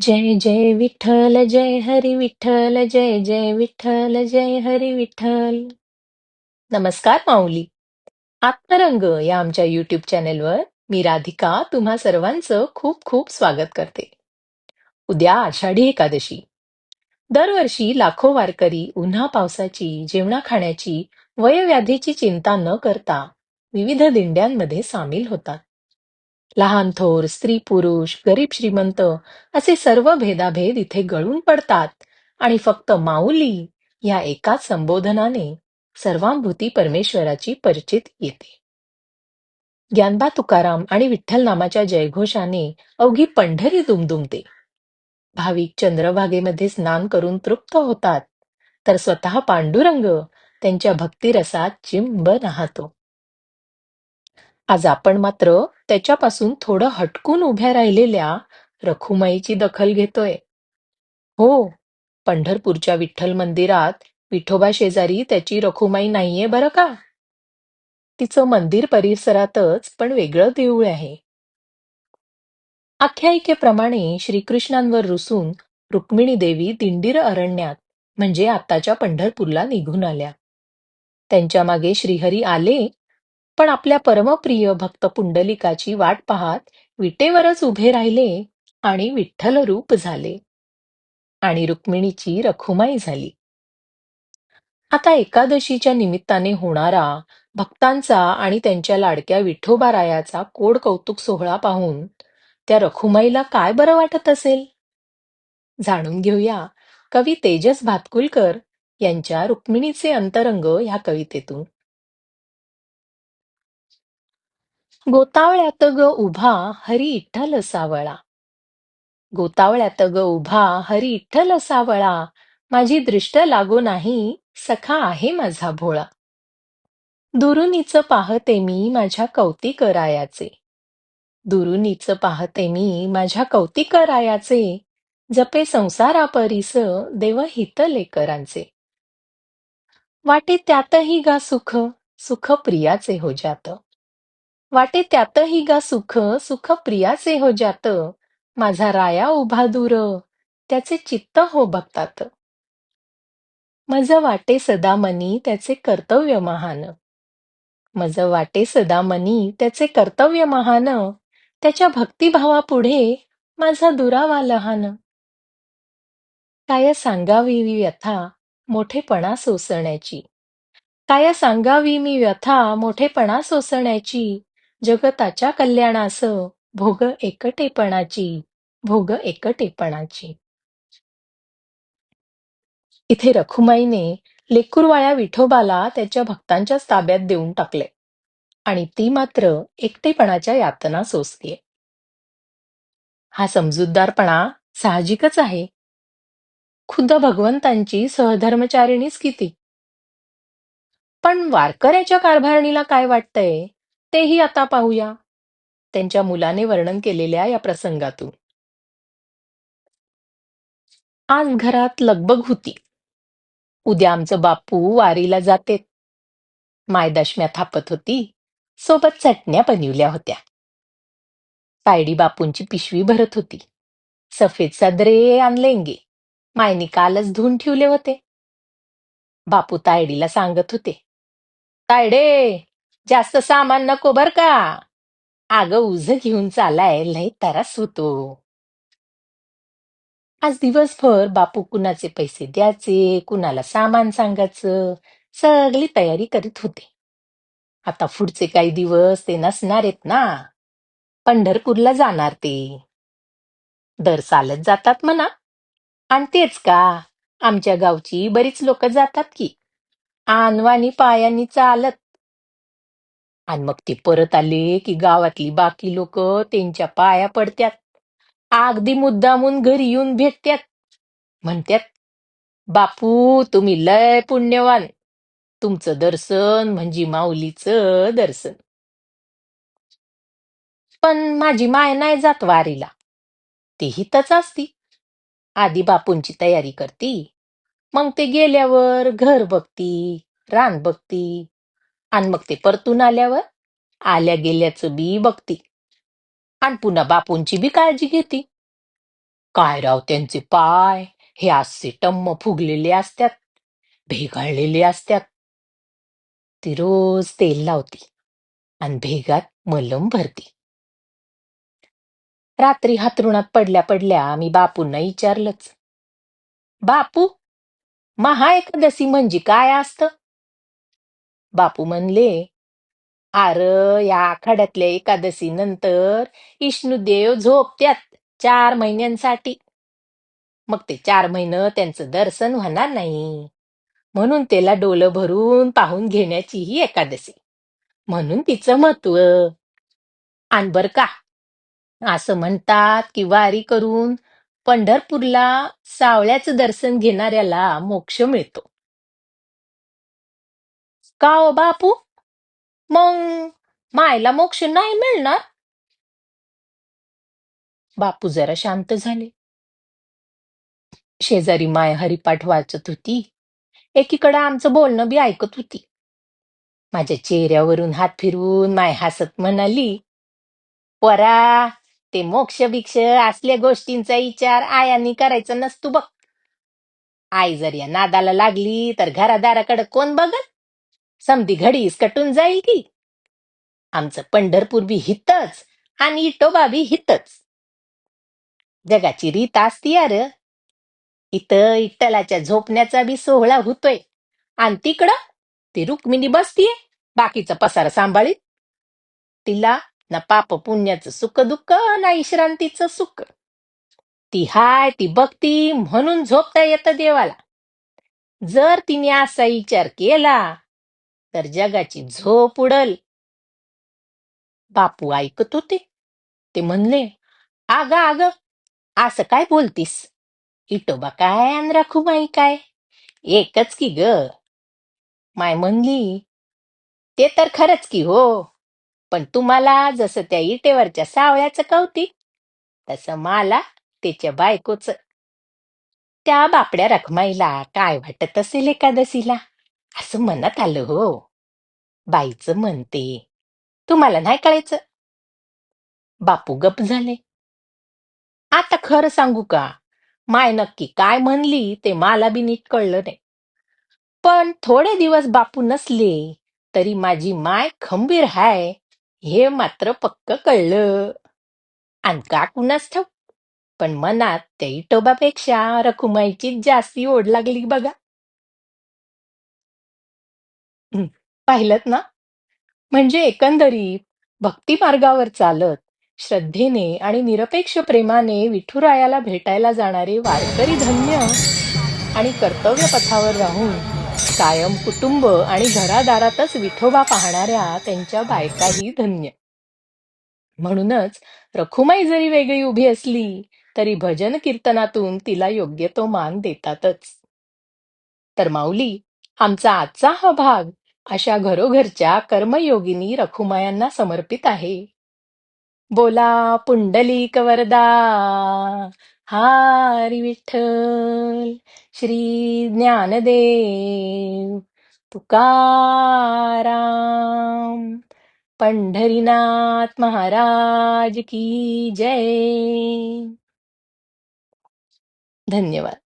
जय जय विठ्ठल जय हरी विठ्ठल जय जय विठ्ठल जय हरी विठ्ठल. नमस्कार माऊली. आत्मरंग या आमच्या युट्यूब चॅनेलवर मी राधिका तुम्हा सर्वांचं खूप खूप स्वागत करते. उद्या आषाढी एकादशी. दरवर्षी लाखो वारकरी उन्हा पावसाची जेवणा खाण्याची वयव्याधीची चिंता न करता विविध दिंड्यांमध्ये सामील होतात. लहान थोर स्त्री पुरुष गरीब श्रीमंत असे सर्व भेदाभेद इथे गळून पडतात. आणि फक्त माऊली या एकाच संबोधनाने सर्वांभूती परमेश्वराची परिचित येते. ज्ञानबा तुकाराम आणि विठ्ठल नामाच्या जयघोषाने अवघी पंढरी दुमदुमते. भाविक चंद्रभागेमध्ये स्नान करून तृप्त होतात. तर स्वतः पांडुरंग त्यांच्या भक्तिरसात चिंब राहतो आज आपण मात्र त्याच्यापासून थोडं हटकून उभ्या राहिलेल्या रखुमाईची दखल घेतोय. हो पंढरपूरच्या विठ्ठल मंदिरात विठोबा शेजारी त्याची रखुमाई नाहीये बरं का? तिचं मंदिर परिसरातच पण वेगळं देऊळ आहे. आख्यायिकेप्रमाणे श्रीकृष्णांवर रुसून रुक्मिणी देवी दिंडीर अरण्यात म्हणजे आताच्या पंढरपूरला निघून आल्या. त्यांच्या मागे श्रीहरी आले पण आपल्या परमप्रिय भक्त पुंडलिकाची वाट पाहत विटेवरच उभे राहिले आणि विठ्ठल रूप झाले. आणि रुक्मिणीची रखुमाई झाली. आता एकादशीच्या निमित्ताने होणारा भक्तांचा आणि त्यांच्या लाडक्या विठोबारायाचा कोड कौतुक सोहळा पाहून त्या रखुमाईला काय बरं वाटत असेल? जाणून घेऊया कवी तेजस भातकुलकर यांच्या रुक्मिणीचे अंतरंग ह्या कवितेतून. गोतावळ्यात ग उभा हरी इठ्ठल सावळा. गोतावळ्यात ग उभा हरी इठ्ठल सावळा. माझी दृष्ट लागो नाही सखा आहे माझा भोळा. दुरुनीच पाहते मी माझ्या कौतिक रायाचे दुरुनीच पाहते मी माझ्या कौतिक रायाचे जपे संसारा परीस देव हित लेकरांचे. वाटे त्यातही गा सुख सुख प्रियाचे हो जात. वाटे त्यातही गा सुख सुख प्रियाचे हो जात. माझा राया उभा दूर त्याचे चित्त हो बघतात. मज वाटे सदा मनी त्याचे कर्तव्य महान. मज वाटे सदा मनी त्याचे कर्तव्य महान. त्याच्या भक्तिभावापुढे माझा दुरावा लहान. काय सांगावी मी व्यथा मोठेपणा सोसण्याची? काय सांगावी मी व्यथा मोठेपणा सोसण्याची? जगताच्या कल्याणास भोग एकटेपणाची भोग एकटेपणाची. इथे रखुमाईने लेकुरवाळ्या विठोबाला त्याच्या भक्तांच्या ताब्यात देऊन टाकले आणि ती मात्र एकटेपणाच्या यातना सोसतीये हा समजूतदारपणा साहजिकच आहे. खुद्द भगवंतांची सहधर्मचारिणीच किती. पण वारकऱ्याच्या कारभारणीला काय वाटतंय? तेही आता पाहूया. त्यांच्या मुलाने वर्णन केलेल्या या प्रसंगातून. आज घरात लगबग होती. उद्या आमचं बापू वारीला जाते. मायदशम्या थापत होती. सोबत चटण्या बनवल्या होत्या. तायडी बापूंची पिशवी भरत होती. सफेद सदरे आणलेंगे. मायनी कालच धुवून ठेवले होते. बापू तायडीला सांगत होते. तायडे जास्त सामान नको बर का. आग उज घेऊन चालाय लय तरास होतो. आज दिवसभर बापू कुणाचे पैसे द्यायचे कुणाला सामान सांगायचं सगळी तयारी करीत होते. आता पुढचे काही दिवस ते नसणार आहेत ना. पंढरपूरला जाणार ते. दर चालत जातात म्हणा. आणि तेच का आमच्या गावची बरीच लोक जातात की. आणवानी पायांनी चालत आणि मग ते परत आले की गावातली बाकी लोक त्यांच्या पाया पडत्यात. अगदी मुद्दामून घरी येऊन भेटत्यात. म्हणत्यात बापू तुम्ही लय पुण्यवान. तुमचं दर्शन म्हणजे माऊलीचं दर्शन. पण माझी माय नाही जात वारीला. ती हितच असती. आधी बापूंची तयारी करती. मग ते गेल्यावर घर बघती रान बघती आणि मग ते परतून आल्यावर आल्या गेल्याचं बी बघती. आणि पुन्हा बापूंची बी काळजी घेती. काय राव त्यांचे पाय हे असे टम्म फुगलेले असतात भेगाळलेले असतात ती रोज तेल लावती आणि भेगात मलम भरती. रात्री हातरुणात पडल्या पडल्या मी बापूंना विचारलंच बापू महा एकादशी म्हणजे काय असतं? बापू म्हणले आर या आखाड्यातल्या एकादशीनंतर इष्णुदेव झोपत्यात चार महिन्यांसाठी. मग ते चार महिनं त्यांचं दर्शन होणार नाही. म्हणून त्याला डोलं भरून पाहून घेण्याची ही एकादशी. म्हणून तिचं महत्त्व आणि बर का असं म्हणतात की वारी करून पंढरपूरला सावळ्याचं दर्शन घेणाऱ्याला मोक्ष मिळतो. का हो बापू? मग मायला मोक्ष नाही मिळणार? बापू जरा शांत झाले. शेजारी माय हरिपाठ वाचत होती. एकीकडे आमचं बोलणं बी ऐकत होती. माझ्या चेहऱ्यावरून हात फिरवून माय हसत म्हणाली परा ते मोक्ष भिक्ष असल्या गोष्टींचा विचार आयांनी करायचा नसतो बघ. आई जर या नादाला लागली तर घरादाराकडे कोण बघत समधी घडीस कटून जाईल की आमचं पंढरपूर बी हितच आणि इटोबा बी हितच. जगाची रीत असती यार इथं इट्टलाच्या झोपण्याचा बी सोहळा होतोय. आणि तिकडं ती रुक्मिणी बसतीये बाकीचा पसारा सांभाळीत. तिला ना पाप पुण्याचं सुख दुःख ना विश्रांतीचं सुख. ती हाय ती बघती म्हणून झोपता येतं देवाला. जर तिने असा विचार केला तर जगाची झोप उडल. बापू ऐकत होते. ते म्हणले आग आग असं काय बोलतीस? इटोबा काय आणि रखुमाई काय एकच की ग. माय म्हणली ते तर खरंच की हो पण तुम्हाला जसं त्या इटेवरच्या सावळ्याचं कवती तसं मला त्याच्या बायकोच. त्या बापड्या रखमाईला काय वाटत असेल एकादशीला? असं मनात आलं हो. बाईचं म्हणते तुम्हाला नाही कळायचं? बापू गप झाले. आता खरं सांगू का? माय नक्की काय म्हणली ते मला बी नीट कळलं नाही. पण थोडे दिवस बापू नसले तरी माझी माय खंबीर हाय हे मात्र पक्क कळलं. आणि का कुणास ठाऊक? पण मनात त्या इटोबापेक्षा रखुमाईची जास्ती ओढ लागली बघा. हं, पाहिलंत ना? म्हणजे एकंदरीत भक्ती मार्गावर चालत श्रद्धेने आणि निरपेक्ष प्रेमाने विठुरायाला भेटायला जाणारे वारकरी धन्य आणि कर्तव्य पथावर राहून कायम कुटुंब आणि घरादारातच विठोबा पाहणाऱ्या त्यांच्या बायकाही धन्य. म्हणूनच रखुमाई जरी वेगळी उभी असली तरी भजन कीर्तनातून तिला योग्य तो मान देतातच. तर माऊली आमचा आजचा हा भाग अशा घरोघरच्या कर्मयोगिनी रखुमायांना समर्पित आहे. बोला पुंडलिक वरदा. हारी विठ्ठल श्री ज्ञानदेव तुकाराम पंढरीनाथ महाराज की जय. धन्यवाद.